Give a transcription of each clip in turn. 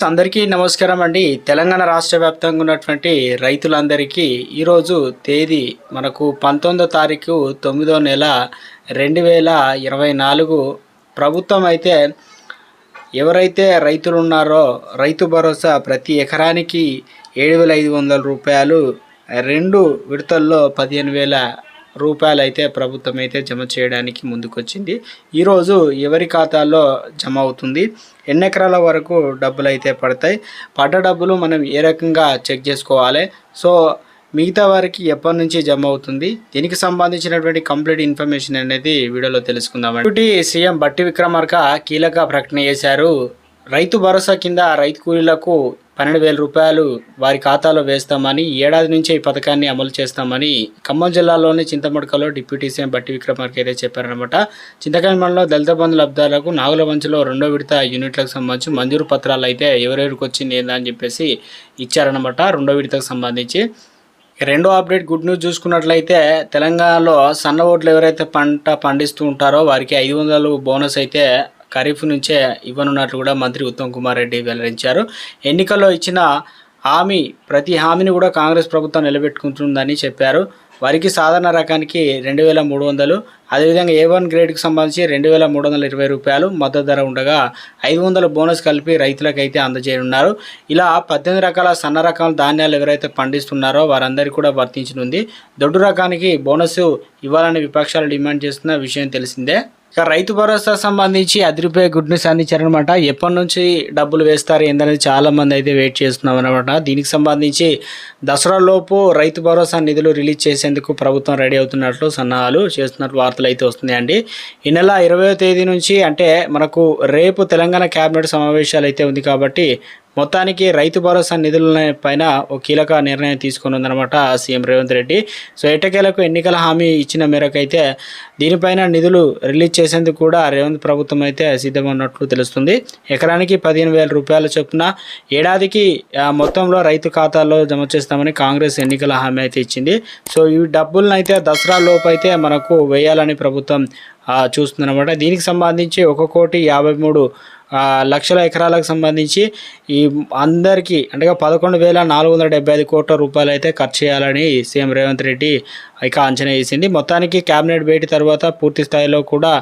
అందరికీ నమస్కారం అండి. తెలంగాణ రాష్ట్ర వ్యాప్తంగా ఉన్నటువంటి రైతులందరికీ ఈరోజు తేదీ మనకు పంతొమ్మిదో తారీఖు తొమ్మిదో నెల రెండు వేల ఇరవై నాలుగు. ప్రభుత్వం అయితే ఎవరైతే రైతులు ఉన్నారో రైతు భరోసా ప్రతి ఎకరానికి ఏడు వేల ఐదు వందల రూపాయలు రెండు విడతల్లో పదిహేను వేల రూపాయలు అయితే ప్రభుత్వం అయితే జమ చేయడానికి ముందుకొచ్చింది. ఈరోజు ఎవరి ఖాతాల్లో జమ అవుతుంది? ఎన్ని ఎకరాల వరకు డబ్బులు అయితే పడతాయి? పడ్డ డబ్బులు మనం ఏ రకంగా చెక్ చేసుకోవాలి? సో మిగతా వారికి ఎప్పటి నుంచి జమ అవుతుంది? దీనికి సంబంధించినటువంటి కంప్లీట్ ఇన్ఫర్మేషన్ అనేది వీడియోలో తెలుసుకుందాం ఒకటి సీఎం బట్టి విక్రమార్క కీలక ప్రకటన చేశారు. రైతు భరోసా కింద రైతు కూలీలకు పన్నెండు వేల రూపాయలు వారి ఖాతాలో వేస్తామని ఏడాది నుంచే ఈ పథకాన్ని అమలు చేస్తామని ఖమ్మం జిల్లాలోని చింతమడకలో డిప్యూటీ సీఎం బట్టి విక్రమార్క అయితే చెప్పారనమాట చింతకాయ మండలంలో దళిత బంధు లబ్ధాలకు నాగుల వంచలో రెండో విడత యూనిట్లకు సంబంధించి మంజూరు పత్రాలు అయితే ఎవరెవరికి వచ్చింది అని చెప్పేసి ఇచ్చారనమాట రెండో విడతకు సంబంధించి. రెండో అప్డేట్ గుడ్ న్యూస్ చూసుకున్నట్లయితే తెలంగాణలో సన్న ఓట్లు ఎవరైతే పంట పండిస్తూ ఉంటారో వారికి ఐదు వందలు బోనస్ అయితే ఖరీఫ్ నుంచే ఇవ్వనున్నట్లు కూడా మంత్రి ఉత్తమ్ కుమార్ రెడ్డి వెల్లడించారు. ఎన్నికల్లో ఇచ్చిన హామీ ప్రతి హామీని కూడా కాంగ్రెస్ ప్రభుత్వం నిలబెట్టుకుంటుందని చెప్పారు. వారికి సాధారణ రకానికి రెండు వేల మూడు వందలు అదేవిధంగా ఏ వన్ గ్రేడ్కి సంబంధించి రెండు వేల మూడు వందల ఇరవై రూపాయలు మద్దతు ధర ఉండగా ఐదు వందల బోనస్ కలిపి రైతులకైతే అందజేయనున్నారు. ఇలా పద్దెనిమిది రకాల సన్న రకాల ధాన్యాలు ఎవరైతే పండిస్తున్నారో వారందరికీ కూడా వర్తించనుంది. దొడ్డు రకానికి బోనస్ ఇవ్వాలని విపక్షాలు డిమాండ్ చేస్తున్న విషయం తెలిసిందే. ఇక రైతు భరోసా సంబంధించి అదిరిపోయే గుడ్ న్యూస్ అందించారనమాట ఎప్పటి నుంచి డబ్బులు వేస్తారు ఏందనేది చాలా మంది అయితే వెయిట్ చేస్తున్నాం అనమాట దీనికి సంబంధించి దసరా లోపు రైతు భరోసా నిధులు రిలీజ్ చేసేందుకు ప్రభుత్వం రెడీ అవుతున్నట్లు సన్నాహాలు చేస్తున్నట్లు వార్తలు అయితే వస్తున్నాయండి. ఈ నెల ఇరవై తేదీ నుంచి అంటే మనకు రేపు తెలంగాణ క్యాబినెట్ సమావేశాలు అయితే ఉంది కాబట్టి మొత్తానికి రైతు భరోసా నిధుల పైన ఒక కీలక నిర్ణయం తీసుకుని సీఎం రేవంత్ రెడ్డి. సో ఎట్టకేలకు ఎన్నికల హామీ ఇచ్చిన మేరకు అయితే దీనిపైన నిధులు రిలీజ్ చేసేందుకు కూడా రేవంత్ ప్రభుత్వం అయితే సిద్ధమన్నట్లు తెలుస్తుంది. ఎకరానికి పదిహేను వేల రూపాయల చొప్పున ఏడాదికి మొత్తంలో రైతు ఖాతాల్లో జమ చేస్తామని కాంగ్రెస్ ఎన్నికల హామీ అయితే ఇచ్చింది. సో ఈ డబ్బులను అయితే దసరా లోపు అయితే మనకు వేయాలని ప్రభుత్వం చూస్తుందన్నమాట. దీనికి సంబంధించి ఒక కోటి యాభై మూడు లక్షల ఎకరాలకు సంబంధించి ఈ అందరికీ అంటే పదకొండు వేల నాలుగు వందల డెబ్బై ఐదు కోట్ల రూపాయలు అయితే ఖర్చు చేయాలని సీఎం రేవంత్ రెడ్డి ఇక అంచనా వేసింది. మొత్తానికి క్యాబినెట్ భేటీ తర్వాత పూర్తి స్థాయిలో కూడా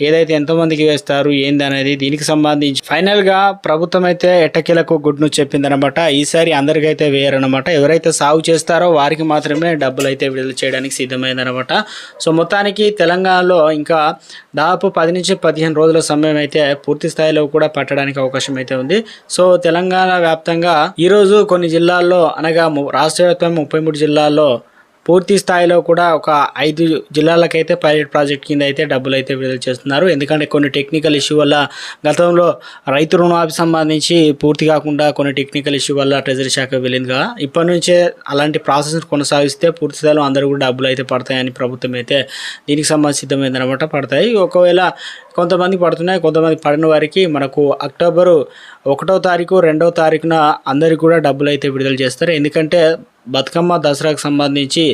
ఏదైతే ఎంతమందికి వేస్తారు ఏంది అనేది దీనికి సంబంధించి ఫైనల్గా ప్రభుత్వం అయితే ఎట్టకేలకు గుడ్ న్యూస్ చెప్పిందనమాట ఈసారి అందరికైతే వేయరనమాట ఎవరైతే సాగు చేస్తారో వారికి మాత్రమే డబ్బులు అయితే విడుదల చేయడానికి సిద్ధమైందనమాట సో మొత్తానికి తెలంగాణలో ఇంకా దాదాపు పది నుంచి పదిహేను రోజుల సమయం అయితే పూర్తి స్థాయిలో కూడా పట్టడానికి అవకాశం అయితే ఉంది. సో తెలంగాణ వ్యాప్తంగా ఈరోజు కొన్ని జిల్లాల్లో అనగా రాష్ట్ర వ్యాప్తంగా ముప్పై మూడు జిల్లాల్లో పూర్తి స్థాయిలో కూడా ఒక ఐదు జిల్లాలకైతే పైలట్ ప్రాజెక్ట్ కింద అయితే డబ్బులు అయితే విడుదల చేస్తున్నారు. ఎందుకంటే కొన్ని టెక్నికల్ ఇష్యూ వల్ల గతంలో రైతు రుణమాఫీ సంబంధించి పూర్తి కాకుండా కొన్ని టెక్నికల్ ఇష్యూ వల్ల ట్రెజరీ శాఖ వెళ్ళింది కదా. ఇప్పటి నుంచే అలాంటి ప్రాసెస్ కొనసాగిస్తే పూర్తి స్థాయిలో అందరూ కూడా డబ్బులు అయితే పడతాయని ప్రభుత్వం అయితే దీనికి సంబంధించి సిద్ధమైందనమాట పడతాయి. ఒకవేళ కొంతమంది పడుతున్నాయి కొంతమంది పడిన వారికి మనకు అక్టోబరు ఒకటో తారీఖు రెండో తారీఖున అందరికీ కూడా డబ్బులు అయితే విడుదల చేస్తారు. ఎందుకంటే బతుకమ్మ దసరాకు సంబంధించి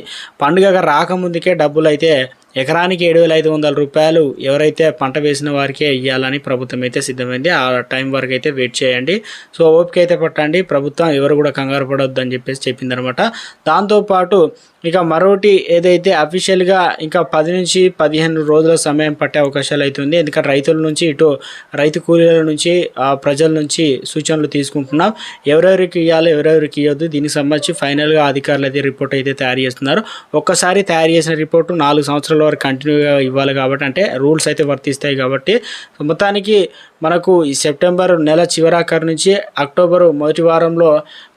పండుగగా రాకముందుకే డబ్బులు అయితే ఎకరానికి ఏడు వేల ఐదు వందల రూపాయలు ఎవరైతే పంట వేసిన వారికే ఇవ్వాలని ప్రభుత్వం అయితే సిద్ధమైంది. ఆ టైం వరకు అయితే వెయిట్ చేయండి. సో ఓపిక అయితే పట్టండి. ప్రభుత్వం ఎవరు కూడా కంగారు పడవద్దు అని చెప్పేసి చెప్పిందనమాట. దాంతోపాటు ఇక మరొకటి ఏదైతే అఫీషియల్గా ఇంకా పది నుంచి పదిహేను రోజుల సమయం పట్టే అవకాశాలు అయితే ఉంది. ఎందుకంటే రైతుల నుంచి ఇటు రైతు కూలీల నుంచి ప్రజల నుంచి సూచనలు తీసుకుంటున్నాం. ఎవరెవరికి ఇవ్వాలి ఎవరెవరికి ఇవ్వద్దు దీనికి సంబంధించి ఫైనల్గా అధికారులు అయితే రిపోర్ట్ అయితే తయారు చేస్తున్నారు. ఒక్కసారి తయారు చేసిన రిపోర్టు నాలుగు సంవత్సరాల వరకు కంటిన్యూగా ఇవ్వాలి కాబట్టి అంటే రూల్స్ అయితే వర్తిస్తాయి కాబట్టి మొత్తానికి మనకు ఈ సెప్టెంబర్ నెల చివరాఖరు నుంచి అక్టోబర్ మొదటి వారంలో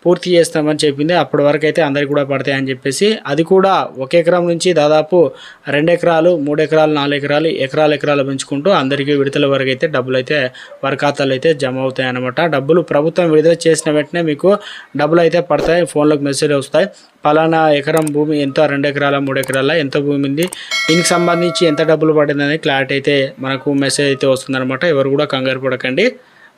పూర్తి చేస్తామని చెప్పింది. అప్పటి వరకు అయితే అందరికి కూడా పడతాయని చెప్పేసి అది కూడా ఒక ఎకరం నుంచి దాదాపు రెండు ఎకరాలు మూడు ఎకరాలు నాలుగు ఎకరాలు ఎకరాలు ఎకరాలు పెంచుకుంటూ అందరికీ విడుదల వరకు అయితే డబ్బులు అయితే వారి ఖాతాలు అయితే జమ అవుతాయి అన్నమాట డబ్బులు ప్రభుత్వం విడుదల చేసిన వెంటనే మీకు డబ్బులు అయితే పడతాయి ఫోన్లోకి మెసేజ్ వస్తాయి. పలానా ఎకరం భూమి ఎంత రెండు ఎకరాల మూడు ఎకరాల ఎంత భూమి ఉంది దీనికి సంబంధించి ఎంత డబ్బులు పడింది అనేది క్లారిటీ అయితే మనకు మెసేజ్ అయితే వస్తుందన్నమాట. ఎవరు కూడా కంగారు పడకండి.